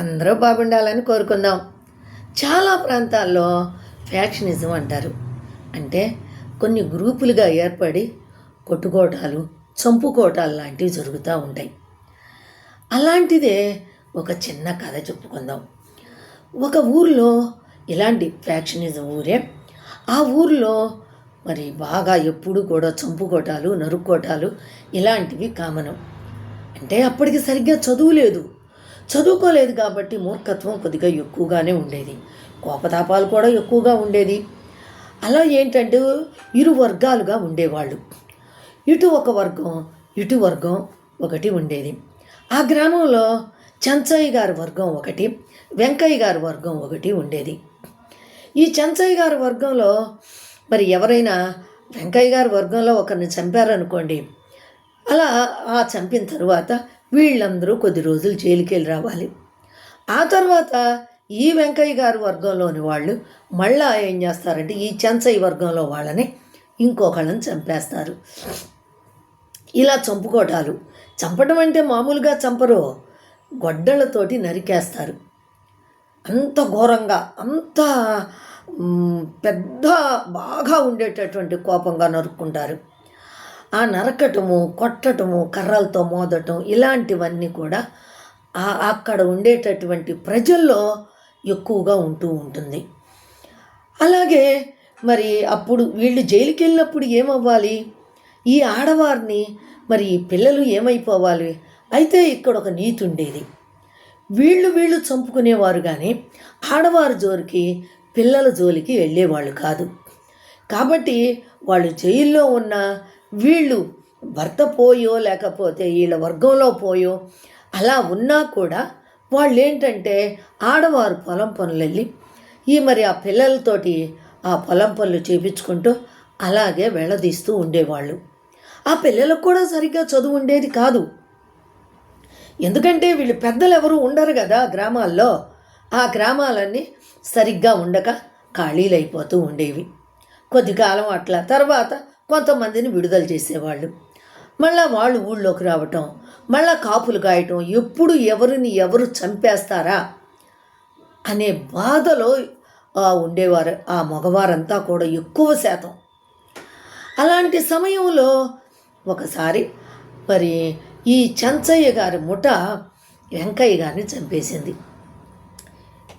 అందరూ బాగుండాలని కోరుకుందాం. చాలా ప్రాంతాల్లో ఫ్యాక్షనిజం అంటారు. అంటే కొన్ని గ్రూపులుగా ఏర్పడి కొట్టుకోటాలు చంపుకోటాలు లాంటివి జరుగుతూ ఉంటాయి. అలాంటిదే ఒక చిన్న కథ చెప్పుకుందాం. ఒక ఊర్లో ఇలాంటి ఫ్యాక్షనిజం ఊరే. ఆ ఊర్లో మరి బాగా ఎప్పుడు కూడా చంపుకోటాలు నరుక్కోటాలు ఇలాంటివి కామనం. అంటే అప్పటికి సరిగ్గా చదువు లేదు. చదువుకోలేదు కాబట్టి మూర్ఖత్వం కొద్దిగా ఎక్కువగానే ఉండేది. కోపతాపాలు కూడా ఎక్కువగా ఉండేది. అలా ఏంటంటే ఇరు వర్గాలుగా ఉండేవాళ్ళు. ఇటు ఒక వర్గం ఇటు వర్గం ఒకటి ఉండేది. ఆ గ్రామంలో చెంచయ్య గారి వర్గం ఒకటి వెంకయ్య గారి వర్గం ఒకటి ఉండేది. ఈ చెంచయ్య గారి వర్గంలో మరి ఎవరైనా వెంకయ్య గారి వర్గంలో ఒకరిని చంపారనుకోండి అలా ఆ చంపిన తర్వాత వీళ్ళందరూ కొద్ది రోజులు జైలుకి వెళ్ళి రావాలి. ఆ తర్వాత ఈ వెంకయ్య గారి వర్గంలోని వాళ్ళు మళ్ళా ఏం చేస్తారంటే ఈ చెంచయ్య వర్గంలో వాళ్ళని ఇంకొకళ్ళని చంపేస్తారు. ఇలా చంపుకోటాలు. చంపడం అంటే మామూలుగా చంపరు. గొడ్డలతోటి నరికేస్తారు. అంత ఘోరంగా అంత పెద్ద బాగా ఉండేటటువంటి కోపంగా నరుక్కుంటారు. ఆ నరకటము కొట్టటము కర్రలతో మోదటం ఇలాంటివన్నీ కూడా అక్కడ ఉండేటటువంటి ప్రజల్లో ఎక్కువగా ఉంటూ ఉంటుంది. అలాగే మరి అప్పుడు వీళ్ళు జైలుకి వెళ్ళినప్పుడు ఏమవ్వాలి? ఈ ఆడవారిని మరి ఈ పిల్లలు ఏమైపోవాలి? అయితే ఇక్కడ ఒక నీతి ఉండేది. వీళ్ళు వీళ్ళు చంపుకునేవారు కానీ ఆడవారి జోలికి పిల్లల జోలికి వెళ్ళేవాళ్ళు కాదు. కాబట్టి వాళ్ళు జైల్లో ఉన్న వీళ్ళు భర్త పోయో లేకపోతే వీళ్ళ వర్గంలో పోయో అలా ఉన్నా కూడా వాళ్ళు ఏంటంటే ఆడవారు పొలం పనులు వెళ్ళి ఈ మరి ఆ పిల్లలతోటి ఆ పొలం పనులు చేపించుకుంటూ అలాగే వెళ్ళదీస్తూ ఉండేవాళ్ళు. ఆ పిల్లలకు కూడా సరిగ్గా చదువు ఉండేది కాదు. ఎందుకంటే వీళ్ళు పెద్దలు ఎవరు ఉండరు కదా గ్రామాల్లో. ఆ గ్రామాలన్నీ సరిగ్గా ఉండక ఖాళీలైపోతూ ఉండేవి. కొద్ది కాలం అట్లా తర్వాత కొంతమందిని విడుదల చేసేవాళ్ళు. మళ్ళా వాళ్ళు ఊళ్ళోకి రావటం మళ్ళా కాపులు కాయటం ఎప్పుడు ఎవరిని ఎవరు చంపేస్తారా అనే బాధలో ఉండేవారు. ఆ మగవారంతా కూడా ఎక్కువ శాతం. అలాంటి సమయంలో ఒకసారి మరి ఈ చెంచయ్య గారి ముఠ వెంకయ్య గారిని చంపేసింది.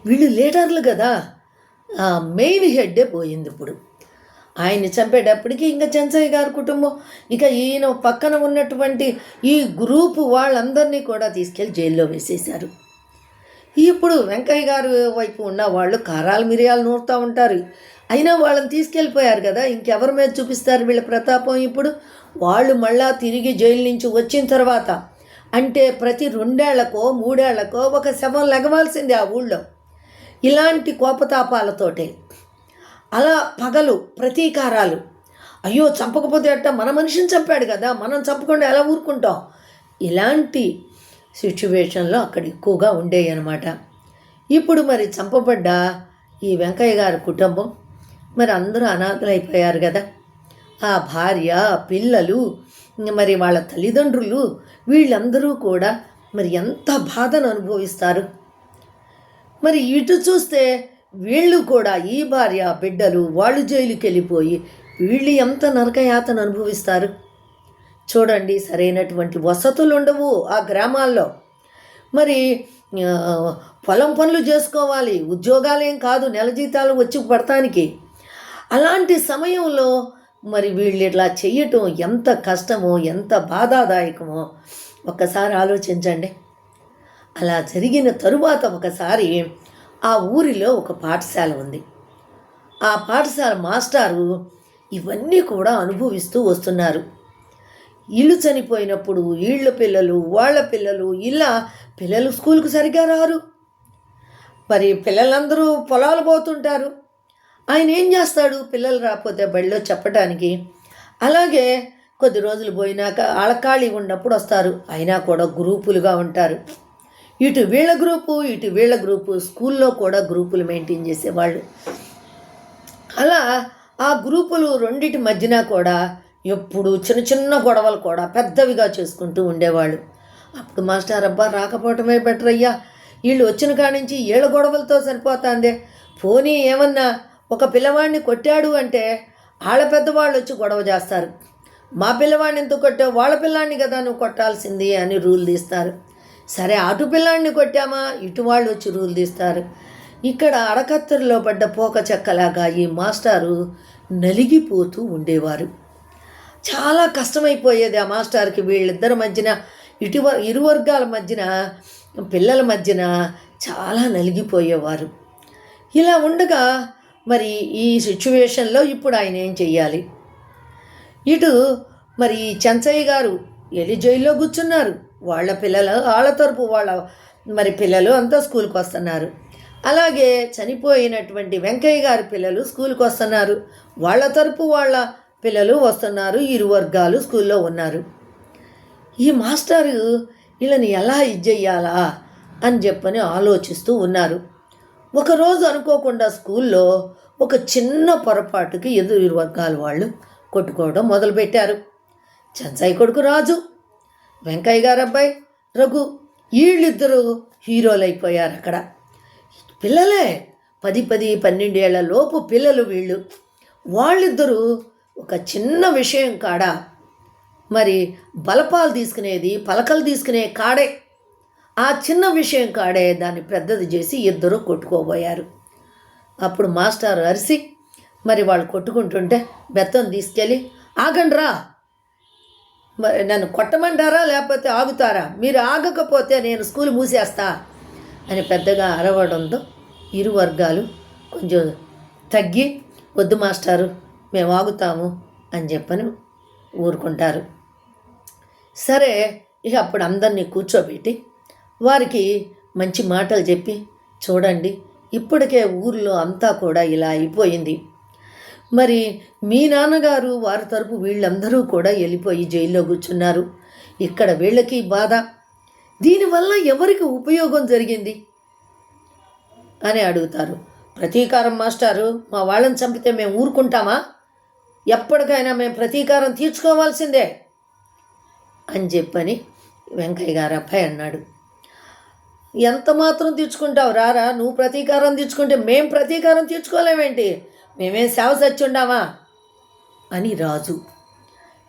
వీళ్ళు లీడర్లు కదా మెయిన్ హెడ్డే పోయింది ఇప్పుడు. ఆయన్ని చంపేటప్పటికి ఇంకా చెన్సయ్య గారి కుటుంబం. ఇక ఈయన పక్కన ఉన్నటువంటి ఈ గ్రూపు వాళ్ళందరినీ కూడా తీసుకెళ్ళి జైల్లో వేసేశారు. ఇప్పుడు వెంకయ్య గారు వైపు ఉన్న వాళ్ళు కారాలు మిరియాలు నూరుతూ ఉంటారు. అయినా వాళ్ళని తీసుకెళ్ళిపోయారు కదా ఇంకెవరి మీద చూపిస్తారు వీళ్ళ ప్రతాపం ఇప్పుడు? వాళ్ళు మళ్ళా తిరిగి జైలు నుంచి వచ్చిన తర్వాత అంటే ప్రతి రెండేళ్ళకో మూడేళ్ళకో ఒక శవం లెగవాల్సిందే ఆ ఊళ్ళో. ఇలాంటి కోపతాపాలతోటే అలా పగలు ప్రతీకారాలు. అయ్యో చంపకపోతే అట్ట మన మనిషిని చంపాడు కదా మనం చంపకుండా ఎలా ఊరుకుంటాం? ఇలాంటి సిచ్యువేషన్లో అక్కడ ఎక్కువగా ఉండేవి అనమాట ఇప్పుడు మరి చంపబడ్డ ఈ వెంకయ్య గారి కుటుంబం మరి అందరూ అనాథలైపోయారు కదా. ఆ భార్య పిల్లలు మరి వాళ్ళ తల్లిదండ్రులు వీళ్ళందరూ కూడా మరి ఎంత బాధను అనుభవిస్తారు. మరి ఇటు చూస్తే వీళ్ళు కూడా ఈ భార్య బిడ్డలు వాళ్ళు జైలుకి వెళ్ళిపోయి వీళ్ళు ఎంత నరకయాతను అనుభవిస్తారు? చూడండి సరైనటువంటి వసతులు ఉండవు ఆ గ్రామాల్లో. మరి పొలం పనులు చేసుకోవాలి ఉద్యోగాలేం కాదు నెల జీతాలు వచ్చి పడటానికి అలాంటి సమయంలో మరి వీళ్ళు ఇట్లా చెయ్యటం ఎంత కష్టమో ఎంత బాధాదాయకమో ఒక్కసారి ఆలోచించండి. అలా జరిగిన తరువాత ఒకసారి ఆ ఊరిలో ఒక పాఠశాల ఉంది. ఆ పాఠశాల మాస్టారు ఇవన్నీ కూడా అనుభవిస్తూ వస్తున్నారు. ఇల్లు చనిపోయినప్పుడు వీళ్ళ పిల్లలు వాళ్ళ పిల్లలు ఇలా పిల్లలు స్కూల్కి సరిగ్గా రారు. మరి పిల్లలందరూ పొలాలు పోతుంటారు. ఆయన ఏం చేస్తాడు? పిల్లలు రాకపోతే బడిలో చెప్పడానికి అలాగే కొద్ది రోజులు పోయినాక ఆళకాళి ఉన్నప్పుడు వస్తారు. అయినా కూడా గ్రూపులుగా ఉంటారు. ఇటు వీళ్ళ గ్రూపు ఇటు వీళ్ళ గ్రూపు స్కూల్లో కూడా గ్రూపులు మెయింటైన్ చేసేవాళ్ళు. అలా ఆ గ్రూపులు రెండిటి మధ్యన కూడా ఎప్పుడు చిన్న చిన్న గొడవలు కూడా పెద్దవిగా చేసుకుంటూ ఉండేవాళ్ళు. అప్పుడు మాస్టర్ అబ్బా రాకపోవటమే బెటర్ అయ్యా. వీళ్ళు వచ్చిన కాడి నుంచి ఏళ్ళ గొడవలతో సరిపోతాందే. పోనీ ఏమన్నా ఒక పిల్లవాడిని కొట్టాడు అంటే వాళ్ళ పెద్దవాళ్ళు వచ్చి గొడవ చేస్తారు. మా పిల్లవాడిని ఎందుకు కొట్టావు? వాళ్ళ పిల్లాడిని కదా నువ్వు కొట్టాల్సింది అని రూల్ తీస్తారు. సరే అటు పిల్లాడిని కొట్టామా? ఇటు వాళ్ళు వచ్చి రూలు తీస్తారు. ఇక్కడ అడకత్తెరలో పడ్డ పోక చెక్కలాగా ఈ మాస్టారు నలిగిపోతూ ఉండేవారు. చాలా కష్టమైపోయేది ఆ మాస్టర్కి వీళ్ళిద్దరి మధ్యన ఇటు ఇరు వర్గాల మధ్యన పిల్లల మధ్యన చాలా నలిగిపోయేవారు. ఇలా ఉండగా మరి ఈ సిచ్యువేషన్లో ఇప్పుడు ఆయన ఏం చెయ్యాలి? ఇటు మరి చెంచయ్య గారు ఎలి జైల్లో కూర్చున్నారు. వాళ్ళ పిల్లలు వాళ్ళ తరపు వాళ్ళ మరి పిల్లలు అంతా స్కూల్కి వస్తున్నారు. అలాగే చనిపోయినటువంటి వెంకయ్య గారి పిల్లలు స్కూల్కి వస్తున్నారు. వాళ్ళ తరపు వాళ్ళ పిల్లలు వస్తున్నారు. ఇరు వర్గాలు స్కూల్లో ఉన్నారు. ఈ మాస్టారు వీళ్ళని ఎలా ఇజ్జెయ్యాలా అని చెప్పని ఆలోచిస్తూ ఉన్నారు. ఒకరోజు అనుకోకుండా స్కూల్లో ఒక చిన్న పొరపాటుకి ఎదురు ఇరు వర్గాల వాళ్ళు కొట్టుకోవడం మొదలుపెట్టారు. చెంచాయి కొడుకు రాజు వెంకయ్య గారు అబ్బాయి రఘు వీళ్ళిద్దరూ హీరోలు అయిపోయారు అక్కడ. పిల్లలే పది పది పన్నెండేళ్ళ లోపు పిల్లలు వీళ్ళు. వాళ్ళిద్దరూ ఒక చిన్న విషయం కాడ? మరి బలపాలు తీసుకునేది పలకలు తీసుకునే కాడే? ఆ చిన్న విషయం కాడే దాన్ని పెద్దది చేసి ఇద్దరు కొట్టుకోబోయారు. అప్పుడు మాస్టర్ అరిసి మరి వాళ్ళు కొట్టుకుంటుంటే బెత్తం తీసుకెళ్ళి ఆగండి రా నన్ను కొట్టమంటారా లేకపోతే ఆగుతారా? మీరు ఆగకపోతే నేను స్కూల్ మూసేస్తా అని పెద్దగా అరవడంతో ఇరు వర్గాలు కొంచెం తగ్గి వద్దు మాస్టారు మేము ఆగుతాము అని చెప్పని ఊరుకుంటారు. సరే ఇక అప్పుడు అందరినీ కూర్చోబెట్టి వారికి మంచి మాటలు చెప్పి చూడండి ఇప్పటికే ఊర్లో అంతా కూడా ఇలా అయిపోయింది. మరి మీ నాన్నగారు వారి తరపు వీళ్ళందరూ కూడా వెళ్ళిపోయి జైల్లో కూర్చున్నారు. ఇక్కడ వీళ్ళకి బాధ. దీనివల్ల ఎవరికి ఉపయోగం జరిగింది? అని అడుగుతారు. ప్రతీకారం మాస్టారు మా వాళ్ళని చంపితే మేము ఊరుకుంటామా? ఎప్పటికైనా మేము ప్రతీకారం తీర్చుకోవాల్సిందే అని చెప్పని వెంకయ్య గారు అబ్బాయి అన్నాడు. ఎంత మాత్రం తీర్చుకుంటావు? రారా నువ్వు ప్రతీకారం తీర్చుకుంటే మేం ప్రతీకారం తీర్చుకోలేమేంటి? మేమేం సేవ సచ్చుండామా అని రాజు.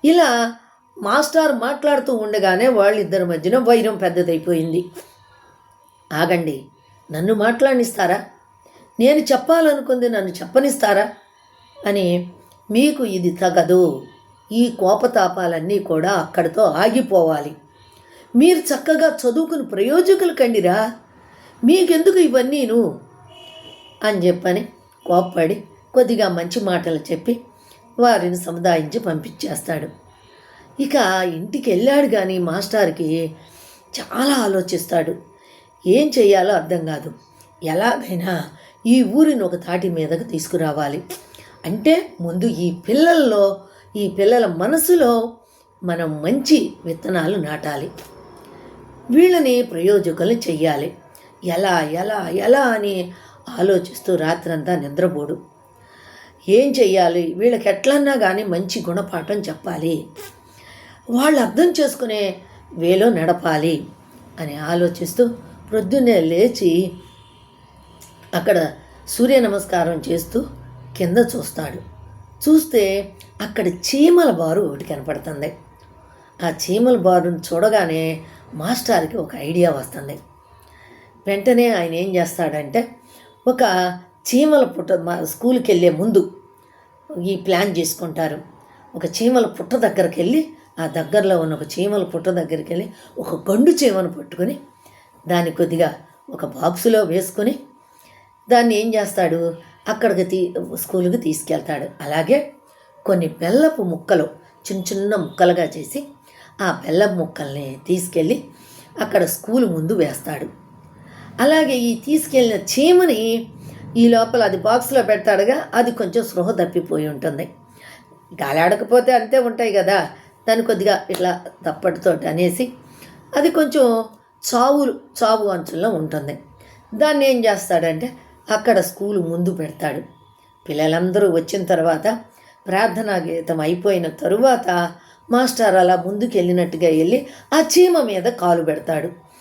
ఇలా మాస్టర్ మాట్లాడుతూ ఉండగానే వాళ్ళిద్దరి మధ్యన వైరం పెద్దదైపోయింది. ఆగండి నన్ను మాట్లాడిస్తారా? నేను చెప్పాలనుకుంది నన్ను చెప్పనిస్తారా? అని మీకు ఇది తగదు. ఈ కోపతాపాలన్నీ కూడా అక్కడితో ఆగిపోవాలి. మీరు చక్కగా చదువుకుని ప్రయోజకులు కండిరా. మీకెందుకు ఇవన్నీను? అని చెప్పని కోప్పడి కొద్దిగా మంచి మాటలు చెప్పి వారిని సముదాయించి పంపించేస్తాడు. ఇక ఇంటికి వెళ్ళాడు కానీ మాస్టార్కి చాలా ఆలోచిస్తాడు. ఏం చేయాలో అర్థం కాదు. ఎలాగైనా ఈ ఊరిని ఒక తాటి మీదకు తీసుకురావాలి. అంటే ముందు ఈ పిల్లల్లో ఈ పిల్లల మనసులో మనం మంచి విత్తనాలు నాటాలి. వీళ్ళని ప్రయోజకులు చెయ్యాలి. ఎలా ఎలా ఎలా అని ఆలోచిస్తూ రాత్రంతా నిద్రపోడు. ఏం చెయ్యాలి? వీళ్ళకి ఎట్లన్నా కానీ మంచి గుణపాఠం చెప్పాలి. వాళ్ళు అర్థం చేసుకునే వేలో నడపాలి అని ఆలోచిస్తూ ప్రొద్దున్నే లేచి అక్కడ సూర్య నమస్కారం చేస్తూ కింద చూస్తాడు. చూస్తే అక్కడ చీమల బారు ఒకటి కనపడుతుంది. ఆ చీమల బారును చూడగానే మాస్టర్కి ఒక ఐడియా వస్తుంది. వెంటనే ఆయన ఏం చేస్తాడంటే ఒక చీమల పుట్ట మా స్కూల్కి వెళ్ళే ముందు ఈ ప్లాన్ చేసుకుంటారు. ఒక చీమల పుట్ట దగ్గరికి వెళ్ళి ఆ దగ్గరలో ఉన్న ఒక చీమల పుట్ట దగ్గరికి వెళ్ళి ఒక గండు చీమను పట్టుకొని దాన్ని కొద్దిగా ఒక బాక్సులో వేసుకొని దాన్ని ఏం చేస్తాడు? అక్కడికి తీ స్కూల్కి తీసుకెళ్తాడు. అలాగే కొన్ని బెల్లపు ముక్కలు చిన్న చిన్న ముక్కలుగా చేసి ఆ బెల్లపు ముక్కల్ని తీసుకెళ్ళి అక్కడ స్కూల్ ముందు వేస్తాడు. అలాగే ఈ తీసుకెళ్ళిన చీమని ఈ లోపల అది బాక్స్లో పెడతాడుగా అది కొంచెం స్పృహ తప్పిపోయి ఉంటుంది. గాలాడకపోతే అంతే ఉంటాయి కదా దాన్ని కొద్దిగా ఇట్లా తప్పటితో అనేసి అది కొంచెం చావులు చావు అంచుల్లో ఉంటుంది. దాన్ని ఏం చేస్తాడంటే అక్కడ స్కూలు ముందు పెడతాడు. పిల్లలందరూ వచ్చిన తర్వాత ప్రార్థనా గీతం అయిపోయిన తరువాత మాస్టర్ అలా ముందుకు వెళ్ళినట్టుగా వెళ్ళి ఆ చీమ మీద కాలు పెడతాడు.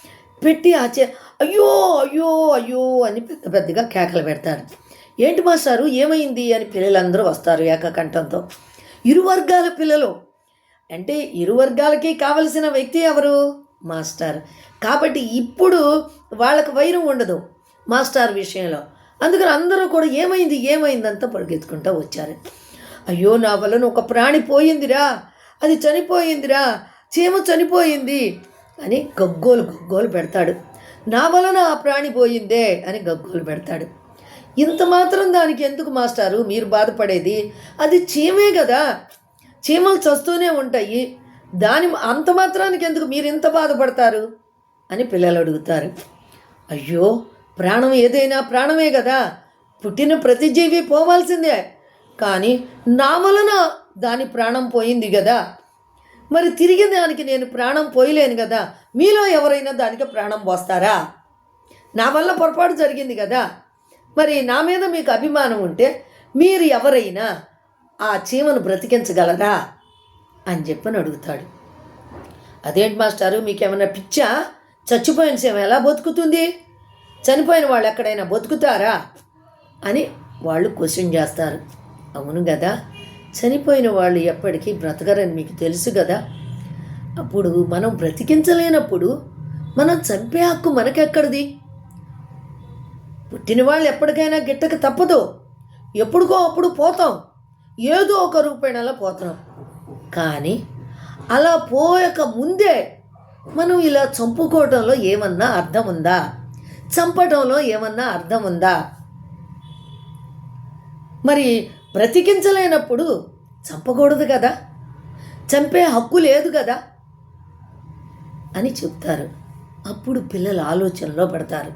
పెట్టి ఆచే అయ్యో అయ్యో అయ్యో అని పెద్ద పెద్దగా కేకలు పెడతారు. ఏంటి మాస్టారు? ఏమైంది? అని పిల్లలందరూ వస్తారు ఏకకంఠంతో. ఇరు వర్గాల పిల్లలు. అంటే ఇరు వర్గాలకి కావలసిన వ్యక్తి ఎవరు? మాస్టర్. కాబట్టి ఇప్పుడు వాళ్ళకు వైరం ఉండదు మాస్టర్ విషయంలో. అందుకని అందరూ కూడా ఏమైంది? ఏమైందంతా పరిగెత్తుకుంటూ వచ్చారు. అయ్యో నా వలన ఒక ప్రాణి పోయిందిరా. అది చనిపోయిందిరా. చీమ చనిపోయింది. అని గగ్గోలు గగ్గోలు పెడతాడు. నా వలన ఆ ప్రాణి పోయిందే అని గగ్గోలు పెడతాడు. ఇంత మాత్రం దానికి ఎందుకు మాస్టారు? మీరు బాధపడేది? అది చీమే కదా. చీమలు చస్తూనే ఉంటాయి. దాని అంత మాత్రానికి ఎందుకు మీరు ఇంత బాధపడతారు? అని పిల్లలు అడుగుతారు. అయ్యో ప్రాణం ఏదైనా ప్రాణమే కదా. పుట్టిన ప్రతి జీవి పోవాల్సిందే. కానీ నా వలన దాని ప్రాణం పోయింది కదా. మరి తిరిగి దానికి నేను ప్రాణం పోయలేను కదా? మీలో ఎవరైనా దానికి ప్రాణం పోస్తారా? నా వల్ల పొరపాటు జరిగింది కదా? మరి నా మీద మీకు అభిమానం ఉంటే మీరు ఎవరైనా ఆ చీమను బ్రతికించగలరా? అని చెప్పని అడుగుతాడు. అదేంటి మాస్టారు మీకేమైనా పిచ్చా? చచ్చిపోయిన చీమ ఎలా బతుకుతుంది? చనిపోయిన వాళ్ళు ఎక్కడైనా బతుకుతారా? అని వాళ్ళు క్వశ్చన్ చేస్తారు. అవును కదా? చనిపోయిన వాళ్ళు ఎప్పటికీ బ్రతకరని మీకు తెలుసు కదా? అప్పుడు మనం బ్రతికించలేనప్పుడు మనం చంపే హక్కు మనకెక్కడిది? పుట్టిన వాళ్ళు ఎప్పటికైనా గిట్టక తప్పదు. ఎప్పుడుకో అప్పుడు పోతాం. ఏదో ఒక రూపాయనలా పోతాం. కానీ అలా పోయక ముందే మనం ఇలా చంపుకోవడంలో ఏమన్నా అర్థం ఉందా? చంపడంలో ఏమన్నా అర్థం ఉందా? మరి బ్రతికించలేనప్పుడు చంపకూడదు కదా? చంపే హక్కు లేదు కదా? అని చెప్తారు. అప్పుడు పిల్లలు ఆలోచనలో పడతారు.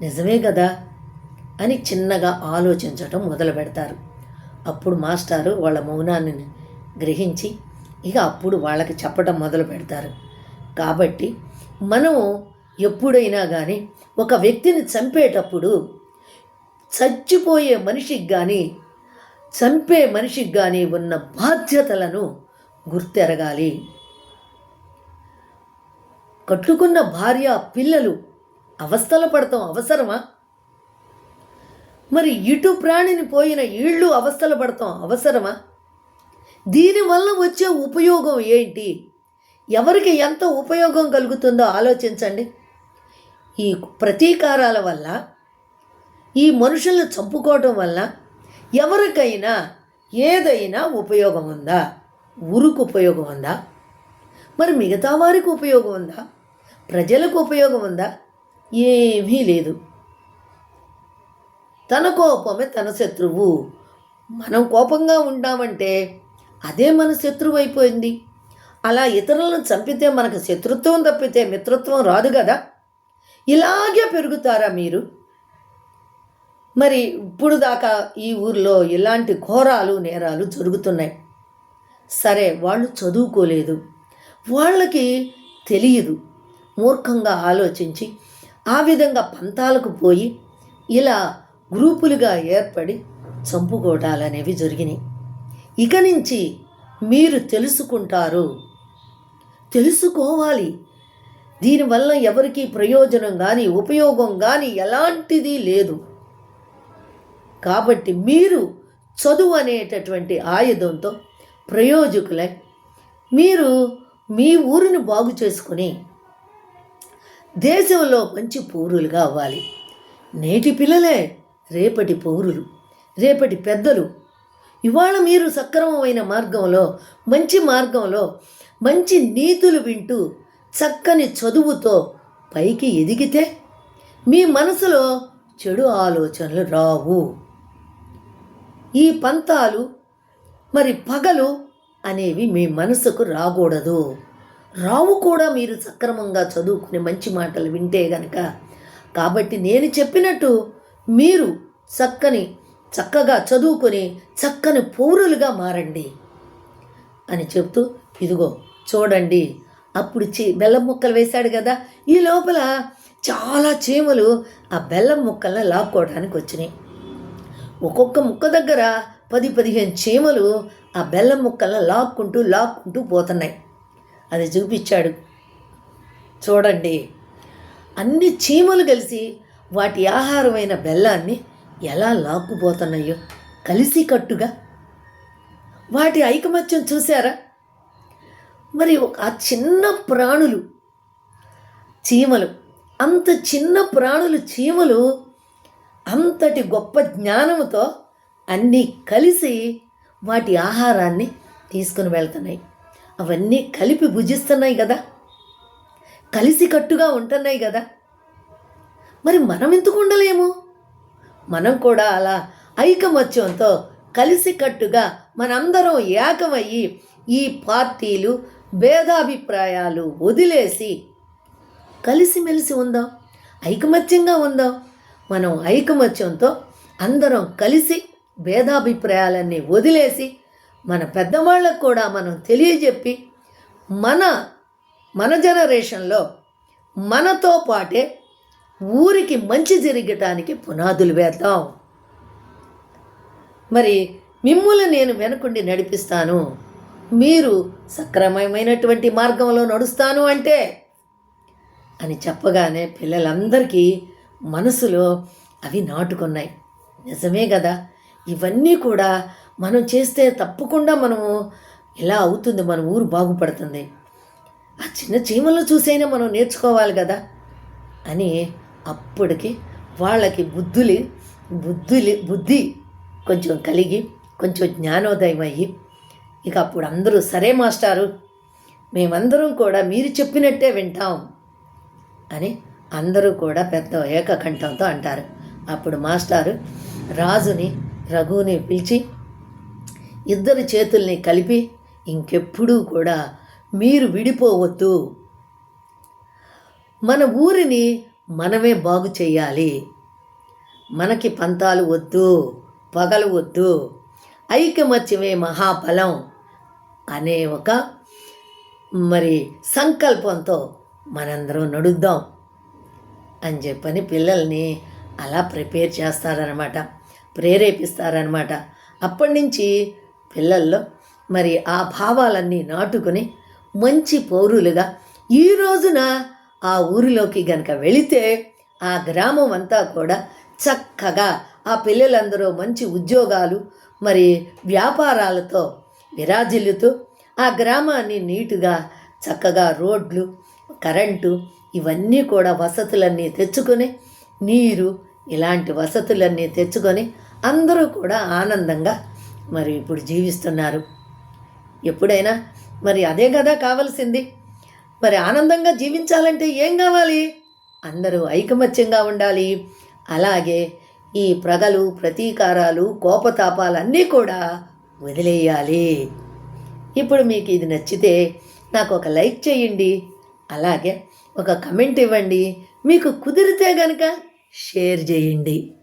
నిజమే కదా? అని చిన్నగా ఆలోచించటం మొదలు పెడతారు. అప్పుడు మాస్టారు వాళ్ళ మౌనాన్ని గ్రహించి ఇక అప్పుడు వాళ్ళకి చెప్పడం మొదలు పెడతారు. కాబట్టి మనం ఎప్పుడైనా కానీ ఒక వ్యక్తిని చంపేటప్పుడు చచ్చిపోయే మనిషికి కానీ చంపే మనిషికి కానీ ఉన్న బాధ్యతలను గుర్తెరగాలి. కట్టుకున్న భార్య పిల్లలు అవస్థల పడతాం అవసరమా? మరి ఇటు ప్రాణిని పోయిన ఇళ్ళు అవస్థల పడతాం అవసరమా? దీనివల్ల వచ్చే ఉపయోగం ఏంటి? ఎవరికి ఎంత ఉపయోగం కలుగుతుందో ఆలోచించండి. ఈ ప్రతీకారాల వల్ల ఈ మనుషులను చంపుకోవటం వల్ల ఎవరికైనా ఏదైనా ఉపయోగం ఉందా? ఊరుకు ఉపయోగం ఉందా? మరి మిగతా వారికి ఉపయోగం ఉందా? ప్రజలకు ఉపయోగం ఉందా? ఏమీ లేదు. తన కోపమే తన శత్రువు. మనం కోపంగా ఉంటామంటే అదే మన శత్రువు అయిపోయింది. అలా ఇతరులను చంపితే మనకు శత్రుత్వం తప్పితే మిత్రత్వం రాదు కదా? ఇలాగే పెరుగుతారా మీరు? మరి ఇప్పుడు దాకా ఈ ఊర్లో ఇలాంటి ఘోరాలు నేరాలు జరుగుతున్నాయి. సరే వాళ్ళు చదువుకోలేదు. వాళ్ళకి తెలియదు. మూర్ఖంగా ఆలోచించి ఆ విధంగా పంతాలకు పోయి ఇలా గ్రూపులుగా ఏర్పడి చంపుకోవటాలనేవి జరిగినాయి. ఇక నుంచి మీరు తెలుసుకుంటారు. తెలుసుకోవాలి. దీనివల్ల ఎవరికీ ప్రయోజనం కానీ ఉపయోగం కానీ ఎలాంటిది లేదు. కాబట్టి మీరు చదువు అనేటటువంటి ఆయుధంతో ప్రయోజకులై. మీరు మీ ఊరిని బాగు చేసుకుని దేశంలో మంచి పౌరులుగా అవ్వాలి. నేటి పిల్లలే రేపటి పౌరులు రేపటి పెద్దలు. ఇవాళ మీరు సక్రమమైన మార్గంలో మంచి మార్గంలో మంచి నీతులు వింటూ చక్కని చదువుతో పైకి ఎదిగితే మీ మనసులో చెడు ఆలోచనలు రావు. ఈ పంతాలు మరి పగలు అనేవి మీ మనసుకు రాకూడదు. రావు కూడా మీరు సక్రమంగా చదువుకునే మంచి మాటలు వింటే గనక. కాబట్టి నేను చెప్పినట్టు మీరు చక్కని చక్కగా చదువుకొని చక్కని పౌరులుగా మారండి అని చెప్తూ ఇదిగో చూడండి అప్పుడు చీ బెల్లం ముక్కలు వేశాడు కదా ఈ లోపల చాలా చీమలు ఆ బెల్లం ముక్కల్ని లాక్కోవడానికి వచ్చినాయి. ఒక్కొక్క ముక్క దగ్గర పది పదిహేను చీమలు ఆ బెల్లం ముక్కలను లాక్కుంటూ లాక్కుంటూ పోతున్నాయి. అది చూపించాడు. చూడండి. అన్ని చీమలు కలిసి వాటి ఆహారమైన బెల్లాన్ని ఎలా లాక్కుపోతున్నాయో కలిసి కట్టుగా వాటి ఐకమత్యం చూసారా మరి ఒక- ఆ చిన్న ప్రాణులు చీమలు అంత చిన్న ప్రాణులు చీమలు అంతటి గొప్ప జ్ఞానముతో అన్నీ కలిసి వాటి ఆహారాన్ని తీసుకుని వెళ్తున్నాయి. అవన్నీ కలిపి భుజిస్తున్నాయి కదా కలిసి కట్టుగా ఉంటున్నాయి కదా మరి మనం ఎందుకు ఉండలేము? మనం కూడా అలా ఐకమత్యంతో కలిసికట్టుగా మనందరం ఏకమయ్యి ఈ పార్టీలు భేదాభిప్రాయాలు వదిలేసి కలిసిమెలిసి ఉందాం ఐకమత్యంగా ఉందాం. మనం ఐకమత్యంతో అందరం కలిసి భేదాభిప్రాయాలన్నీ వదిలేసి మన పెద్దవాళ్ళకు కూడా మనం తెలియజెప్పి మన మన జనరేషన్లో మనతో పాటే ఊరికి మంచి జరగటానికి పునాదులు వేద్దాం. మరి మిమ్ములను నేను వెనుకుండి నడిపిస్తాను. మీరు సక్రమమైనటువంటి మార్గంలో నడుస్తాను అంటే అని చెప్పగానే పిల్లలందరికీ మనసులో అవి నాటుకున్నాయి. నిజమే కదా ఇవన్నీ కూడా మనం చేస్తే తప్పకుండా మనము ఇలా అవుతుంది మన ఊరు బాగుపడుతుంది. ఆ చిన్న చీమలను చూసైనా మనం నేర్చుకోవాలి కదా అని అప్పటికి వాళ్ళకి బుద్ధులి బుద్ధులి బుద్ధి కొంచెం కలిగి కొంచెం జ్ఞానోదయం అయ్యి ఇక అప్పుడు అందరూ సరే మాస్టారు మేమందరం కూడా మీరు చెప్పినట్టే వింటాం అని అందరూ కూడా పెద్ద ఏకకంఠంతో అంటారు. అప్పుడు మాస్టారు రాజుని రఘుని పిలిచి ఇద్దరు చేతుల్ని కలిపి ఇంకెప్పుడూ కూడా మీరు విడిపోవద్దు. మన ఊరిని మనమే బాగు చేయాలి. మనకి పంతాలు వద్దు పగలు వద్దు ఐకమత్యమే మహాబలం అనే ఒక మరి సంకల్పంతో మనందరం నడుద్దాం. అని చెప్పని పిల్లల్ని అలా ప్రిపేర్ చేస్తారనమాట ప్రేరేపిస్తారనమాట. అప్పటి నుంచి పిల్లల్లో మరి ఆ భావాలన్నీ నాటుకుని మంచి పౌరులుగా ఈ రోజున ఆ ఊరిలోకి గనక వెళితే ఆ గ్రామం అంతా కూడా చక్కగా ఆ పిల్లలందరూ మంచి ఉద్యోగాలు మరి వ్యాపారాలతో విరాజిల్లుతూ ఆ గ్రామాన్ని నీటుగా చక్కగా రోడ్లు కరెంటు ఇవన్నీ కూడా వసతులన్నీ తెచ్చుకొని నీరు ఇలాంటి వసతులన్నీ తెచ్చుకొని అందరూ కూడా ఆనందంగా మరి ఇప్పుడు జీవిస్తున్నారు. ఎప్పుడైనా మరి అదే కదా కావాల్సింది. మరి ఆనందంగా జీవించాలంటే ఏం కావాలి? అందరూ ఐకమత్యంగా ఉండాలి. అలాగే ఈ ప్రగలు ప్రతీకారాలు కోపతాపాలన్నీ కూడా వదిలేయాలి. ఇప్పుడు మీకు ఇది నచ్చితే నాకు ఒక లైక్ చేయండి. అలాగే ఒక కమెంట్ ఇవ్వండి. మీకు కుదిరితే గనక షేర్ చేయండి.